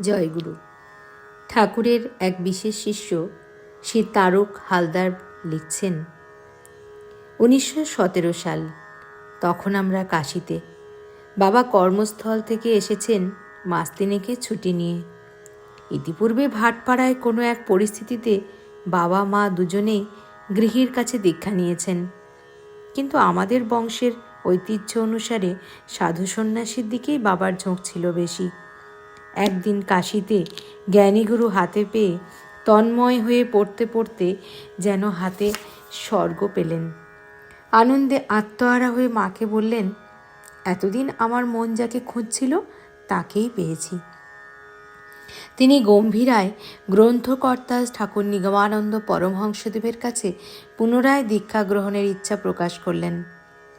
জয়গুরু ঠাকুরের এক বিশেষ শিষ্য শ্রী তারক হালদার লিখছেন, উনিশশো সতেরো সাল, তখন আমরা কাশিতে। বাবা কর্মস্থল থেকে এসেছেন মাস তিনেকে ছুটি নিয়ে। ইতিপূর্বে ভাটপাড়ায় কোনো এক পরিস্থিতিতে বাবা, মা দুজনেই গৃহীর কাছে দীক্ষা নিয়েছেন। কিন্তু আমাদের বংশের ঐতিহ্য অনুসারে সাধু সন্ন্যাসীর দিকেই বাবার ঝোঁক ছিল বেশি। একদিন কাশিতে জ্ঞানীগুরু হাতে পেয়ে তন্ময় হয়ে পড়তে পড়তে যেন হাতে স্বর্গ পেলেন। আনন্দে আত্মহারা হয়ে মাকে বললেন, এতদিন আমার মন যাকে খুঁজছিল, তাকেই পেয়েছি। তিনি গম্ভীরায় গ্রন্থকর্তা ঠাকুর নিগমানন্দ পরমহংসদেবের কাছে পুনরায় দীক্ষা গ্রহণের ইচ্ছা প্রকাশ করলেন।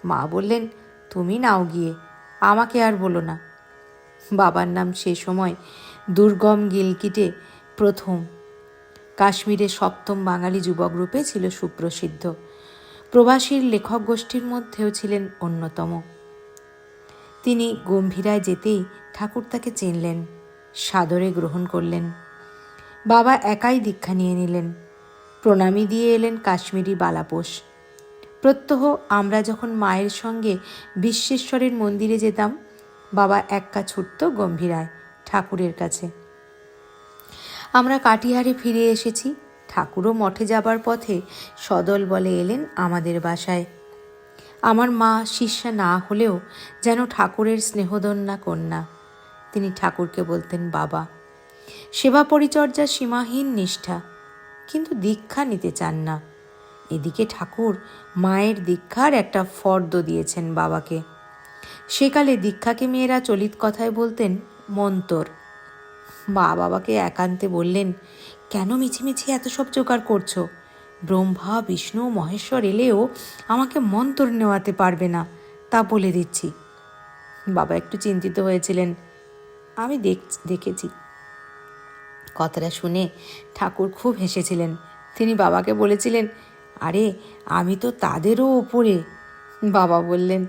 মা বললেন, তুমি নাও গিয়ে, আমাকে আর বলো না। বাবার নাম সে সময় দুর্গম গিলকিটে প্রথম। কাশ্মীরে সপ্তম বাঙালি যুবক রূপে ছিল সুপ্রসিদ্ধ। প্রবাসীর লেখক গোষ্ঠীর মধ্যেও ছিলেন অন্যতম। তিনি গম্ভীরায় যেতেই ঠাকুর তাকে চিনলেন, সাদরে গ্রহণ করলেন। বাবা একাই দীক্ষা নিয়ে নিলেন। প্রণামী দিয়ে এলেন কাশ্মীরি বালাপোষ। প্রত্যহ আমরা যখন মায়ের সঙ্গে বিশ্বেশ্বরের মন্দিরে যেতাম বাবা এক্কা ছুটত গম্ভীরায় ঠাকুরের কাছে। আমরা কাটিহারে ফিরে এসেছি, ঠাকুরও মঠে যাবার পথে সদল বলে এলেন আমাদের বাসায়। আমার মা শিষ্যা না হলেও যেন ঠাকুরের স্নেহদন্যা কন্যা। তিনি ঠাকুরকে বলতেন, বাবা, সেবা পরিচর্যা সীমাহীন নিষ্ঠা, কিন্তু দীক্ষা নিতে চান না। এদিকে ঠাকুর মায়ের দীক্ষার একটা ফর্দ দিয়েছেন বাবাকে। সেকালে দীক্ষাকে মেয়েরা চলিত কথায় বলতেন, মন্তর। মা বাবাকে একান্তে বললেন, কেন মিছিমিছি এত সব জোগাড় করছ? ব্রহ্মা, বিষ্ণু, মহেশ্বর এলেও আমাকে মন্তর নেওয়াতে পারবে না, তা বলে দিচ্ছি। বাবা একটু চিন্তিত হয়েছিলেন। আমি দেখ, দেখেছি। কথাটা শুনে ঠাকুর খুব হেসেছিলেন। তিনি বাবাকে বলেছিলেন, আরে, আমি তো তাদেরও ওপরে। বাবা বললেন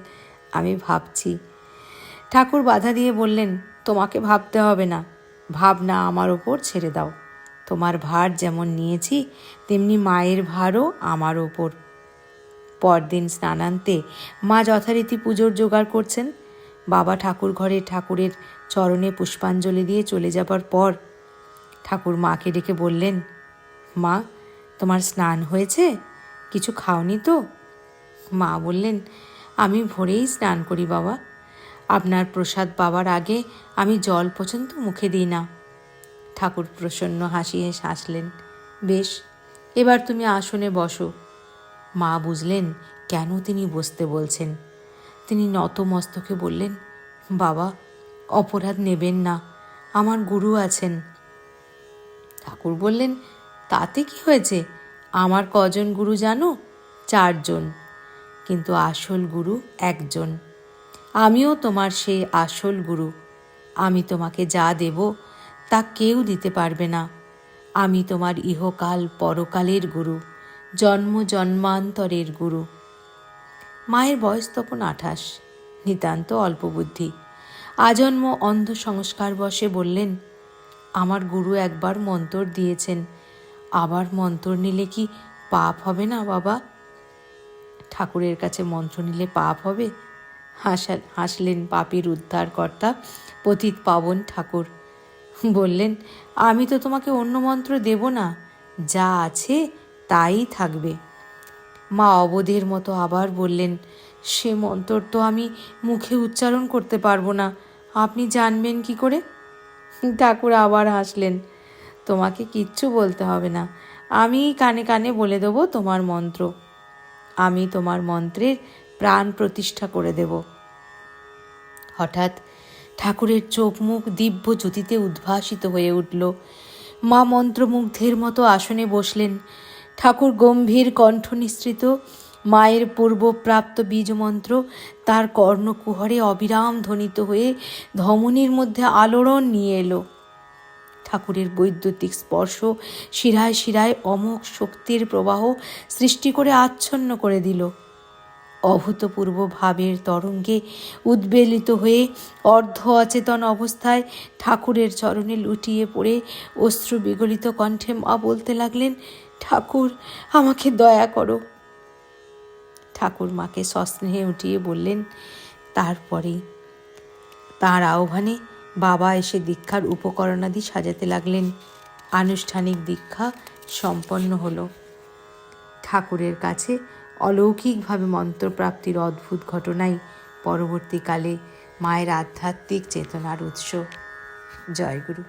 আমি ভাবছি। ঠাকুর বাধা দিয়ে বললেন, তোমাকে ভাবতে হবে না। ভাবনা আমার ওপর ছেড়ে দাও। তোমার ভার যেমন নিয়েছি, তেমনি মায়ের ভারও আমার ওপর পরদিন স্নানান্তে মা যথারীতি পুজোর জোগাড় করছেন। বাবা ঠাকুর ঘরে ঠাকুরের চরণে পুষ্পাঞ্জলি দিয়ে চলে যাবার পর ঠাকুর মাকে ডেকে বললেন, মা, তোমার স্নান হয়েছে? কিছু খাওনি তো? মা বললেন আমি ভোরেই স্নান করি, বাবা। আপনার প্রসাদ পাওয়ার আগে আমি জল পর্যন্ত মুখে দিই না। ঠাকুর প্রসন্ন হাসিয়ে হাসলেন। বেশ, এবার তুমি আসনে বসো। মা বুঝলেন কেন তিনি বসতে বলছেন। তিনি নতমস্তকে বললেন, বাবা, অপরাধ নেবেন না, আমার গুরু আছেন। ঠাকুর বললেন, তাতে কি হয়েছে? আমার কজন গুরু জানো? চারজন। কিন্তু আসল গুরু একজন। আমিও তোমার সেই আসল গুরু। আমি তোমাকে যা দেব, তা কেউ দিতে পারবে না। আমি তোমার ইহকাল পরকালের গুরু, জন্ম জন্মান্তরের গুরু। মায়ের বয়স তখন আঠাশ, নিতান্ত অল্প বুদ্ধি। আজন্ম অন্ধ সংস্কার বসে বললেন, আমার গুরু একবার মন্তর দিয়েছেন। আবার মন্তর নিলে কি পাপ হবে না বাবা? ঠাকুরের কাছে মন্ত্র নিলে পাপ হবে? হাসা হাসলেন পাপের উদ্ধারকর্তা পতিত পাবন ঠাকুর। বললেন, আমি তো তোমাকে অন্য মন্ত্র দেব না। যা আছে তাই থাকবে। মা অবধের মতো আবার বললেন, সে মন্ত্র তো আমি মুখে উচ্চারণ করতে পারব না। আপনি জানবেন কি করে? ঠাকুর আবার হাসলেন, তোমাকে কিচ্ছু বলতে হবে না। আমি কানে কানে বলে দেবো তোমার মন্ত্র। আমি তোমার মন্ত্রের প্রাণ প্রতিষ্ঠা করে দেব। হঠাৎ ঠাকুরের চোখ মুখ দিব্য জ্যোতিতে উদ্ভাসিত হয়ে উঠল। মা মন্ত্রমুগ্ধের মতো আসনে বসলেন। ঠাকুর গম্ভীর কণ্ঠ নিঃসৃত। মায়ের পূর্বপ্রাপ্ত বীজমন্ত্র তার কর্ণকুহরে অবিরাম ধ্বনিত হয়ে ধমনির মধ্যে আলোড়ন নিয়ে এলো। ঠাকুরের বৈদ্যুতিক স্পর্শ, শিরায় শিরায় অমোঘ শক্তির প্রবাহ সৃষ্টি করে আচ্ছন্ন করে দিল। অভূতপূর্ব ভাবের তরঙ্গে উদ্বেলিত হয়ে অর্ধ অচেতন অবস্থায় ঠাকুরের চরণে লুটিয়ে পড়ে অশ্রু বিগলিত কণ্ঠে মা বলতে লাগলেন, ঠাকুর, আমাকে দয়া করো। ঠাকুর মাকে সস্নেহে উঠিয়ে বললেন তারপরেই তার আহ্বানে বাবা এসে দীক্ষার উপকরণাদি সাজাতে লাগলেন। আনুষ্ঠানিক দীক্ষা সম্পন্ন হল। ঠাকুরের কাছে অলৌকিকভাবে মন্ত্রপ্রাপ্তির অদ্ভুত ঘটনাই পরবর্তীকালে মায়ের আধ্যাত্মিক চেতনার উৎস। জয়গুরু